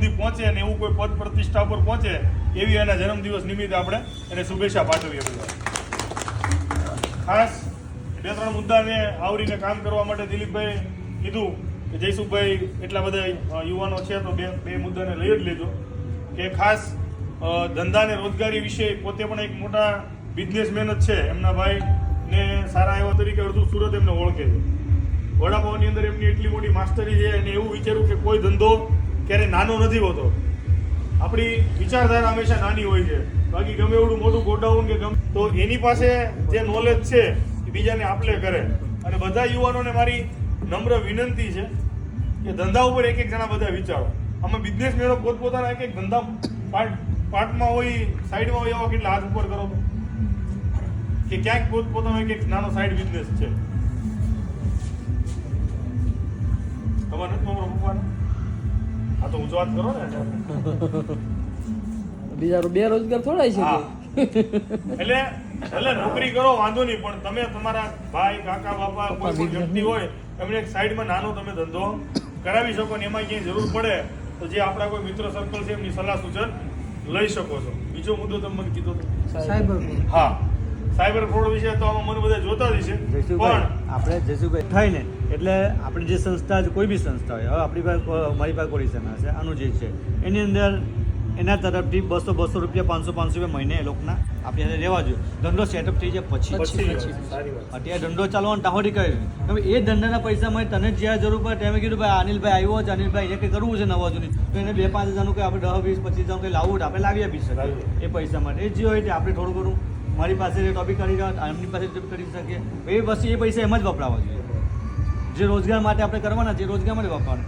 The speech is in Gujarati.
સુધી પહોંચે અને એવું કોઈ પદ પ્રતિષ્ઠા પર પહોંચે, એવી એના જન્મદિવસ નિમિત્તે આપણે એને શુભેચ્છા પાઠવીએ બધા. ખાસ બે ત્રણ મુદ્દાને આવરીને કામ કરવા માટે દિલીપભાઈ કીધું કે જયસુખભાઈ એટલા બધા યુવાનો છે, તો બે બે મુદ્દાને લઈ જ લેજો. કે ખાસ ધંધા ને રોજગારી વિશે પોતે પણ એક મોટા બિઝનેસમેન જ છે. એમના ભાઈ ને સારા એવા તરીકે અડધું સુરત એમને ઓળખે છે. વડાપાવની અંદર એમની એટલી મોટી માસ્ટરી છે અને એવું વિચાર્યું કે કોઈ ધંધો ક્યારે નાનો નથી હોતો. આપણી વિચારધારા હંમેશા નાની હોય છે. બાકી ગમે એવડું મોટું ગોડાઉન કે ગમે તો એની પાસે જે નોલેજ છે, એ બીજાને આપલે કરે. અને બધા યુવાનોને મારી નમ્ર વિનંતી છે કે ધંધા ઉપર એક એક જણા બધા વિચારો. અમે બિઝનેસમેનો પોતપોતાના એક એક ધંધા પાર્ટ પાર્ટમાં હોય સાઈડમાં હોય એવા કેટલા હાથ ઉપર કરો કે ક્યાંક પોતપોતાનો એક એક નાનો સાઈડ બિઝનેસ છે. ઊંચો વાત કરો ને બીજા બેરોજગાર થોડાય છે એટલે એટલે નોકરી કરો વાંધો નહીં પણ તમે તમારા ભાઈ કાકા બાપા કોઈ પણ વ્યક્તિ હોય એમને એક સાઈડમાં નાનો તમે ધંધો કરાવી શકો ને એમાં ક્યાંય જરૂર પડે તો જે આપણા કોઈ મિત્ર સર્કલ છે એમની સલાહ સૂચન લઈ શકો છો. બીજો મુદ્દો તમે મને કીધો હતો સાયબર હા. સાયબર ફ્રોડ વિશે તો આમાં મને બધા જોતા જ છે પણ આપણે જયસુભાઈ થાય ને એટલે આપણી જે સંસ્થા છે કોઈ બી સંસ્થા હોય હવે આપણી પાસે મારી પાસે કોડિશના છે આનું જે છે એની અંદર એના તરફથી બસો બસો રૂપિયા પાંચસો પાંચસો રૂપિયા મહિને એ લોકોના આપણી સાથે રહેવા જોઈએ. ધંધો સેટઅપ થઈ જાય પછી. અત્યારે ધંધો ચાલવાનો ટાહોડી કરે હવે એ ધંધાના પૈસા મળે તને જ્યાં જરૂર પડે તેમ કીધું ભાઈ અનિલભાઈ આવ્યો છે અનિલભાઈ એને કંઈ કરવું છે નવા જૂની? તો એને બે પાંચ હજારનું કંઈ આપણે દસ વીસ પચીસ હજારનું કંઈ લાવવું આપણે લાવી આપી શકીએ એ પૈસા માટે. એ જે હોય તે આપણે થોડું ઘણું મારી પાસે ટોપિક કરી રહ્યા એમની પાસે ટોપિક કરી શકીએ. એ વસ્તુ એ પૈસા એમ જ વપરાવા જોઈએ. જે રોજગાર માટે આપણે કરવાના એ રોજગાર માટે વપરાવાના